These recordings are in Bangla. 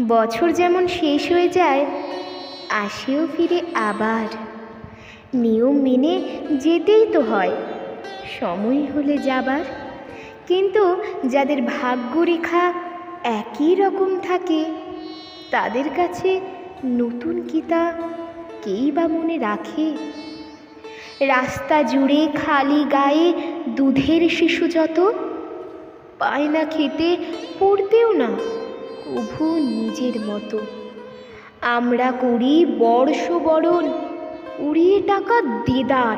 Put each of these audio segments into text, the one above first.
বছর যেমন শেষ হয়ে যায়, আসেও ফিরে আবার। নিয়ম মেনে যেতেই তো হয়, সময় হলে যাবার। কিন্তু যাদের ভাগ্যরেখা একই রকম থাকে, তাদের কাছে নতুন কিতা কেই বা মনে রাখে? রাস্তা জুড়ে খালি গায়ে দুধের শিশু যত, পায় না খেতে, পড়তেও না। কভু নিজের মতো। আমরা করি বর্ষ বরণ উড়িয়ে টাকা দেদার।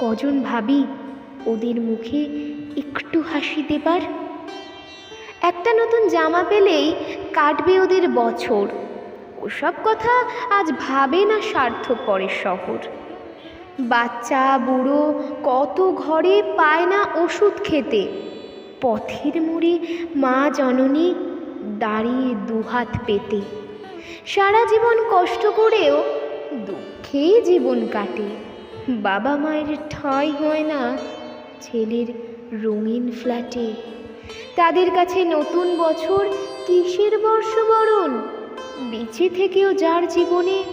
কজন ভাবি ওদের মুখে একটু হাসি দেবার? একটা নতুন জামা পেলেই কাটবে ওদের বছর। ওসব কথা আজ ভাবে না স্বার্থপরের শহর। বাচ্চা, বুড়ো কত ঘরে পায় না ওষুধ খেতে। পথের মোড়ে মা জননী দাঁড়িয়ে দুহাত পেতে। সারা জীবন কষ্ট করেও দুঃখেই জীবন কাটে। বাবা মায়ের ঠাঁই হয় না ছেলের রঙিন ফ্ল্যাটে। তাদের কাছে নতুন বছর কিসের বর্ষবরণ? বেঁচে থেকেও যার জীবনে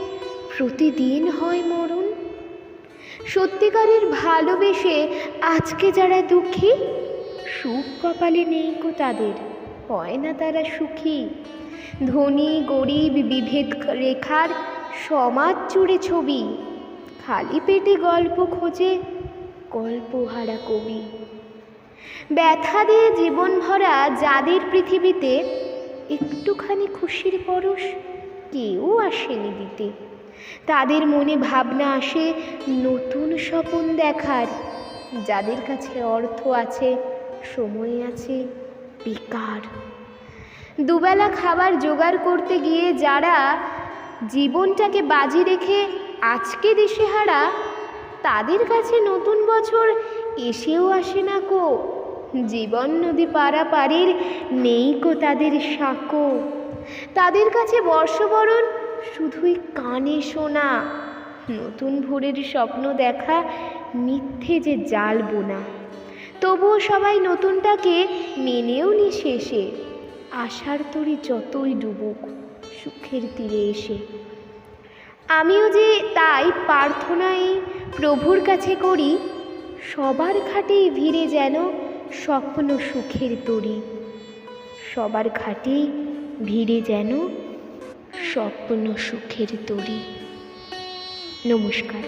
প্রতিদিন হয় মরণ? সত্যিকারের ভালোবেসে আজকে যারা দুঃখী, সুখ কপালে নেই কো তাদের। হয় না তারা সুখী। ধনী, গরিব, বিভেদ রেখার সমাজ জুড়ে ছবি। খালি পেটে গল্প খোঁজে গল্পহারা কবি। ব্যথা দিয়ে জীবন ভরা যাদের পৃথিবীতে একটুখানি খুশির পরশ কেউ আসেনি দিতে। তাদের মনে ভাবনা আসে নতুন স্বপন দেখার। যাদের কাছে অর্থ আছে, সময় আছে বেকার। দুবেলা খাবার জোগাড় করতে গিয়ে যারা জীবনটাকে বাজি রেখে আজকে দিশেহারা, তাদের কাছে নতুন বছর এসেও আসে না কো। জীবন নদী পারাপারের নেই কো তাদের সাঁকো। তাদের কাছে বর্ষবরণ শুধুই কানে শোনা। নতুন ভোরের স্বপ্ন দেখা মিথ্যে যে জাল বোনা তবুও সবাই নতুনটাকে মেনেও নি শেষে। আশার তরি যতই ডুবুক, সুখের তীরে এসে। আমিও যে তাই প্রার্থনাই প্রভুর কাছে করি, সবার ঘাটেই ভিড়ে যেন স্বপ্ন সুখের তরি সবার ঘাটেই ভিড়ে যেন স্বপ্ন সুখের তরি নমস্কার।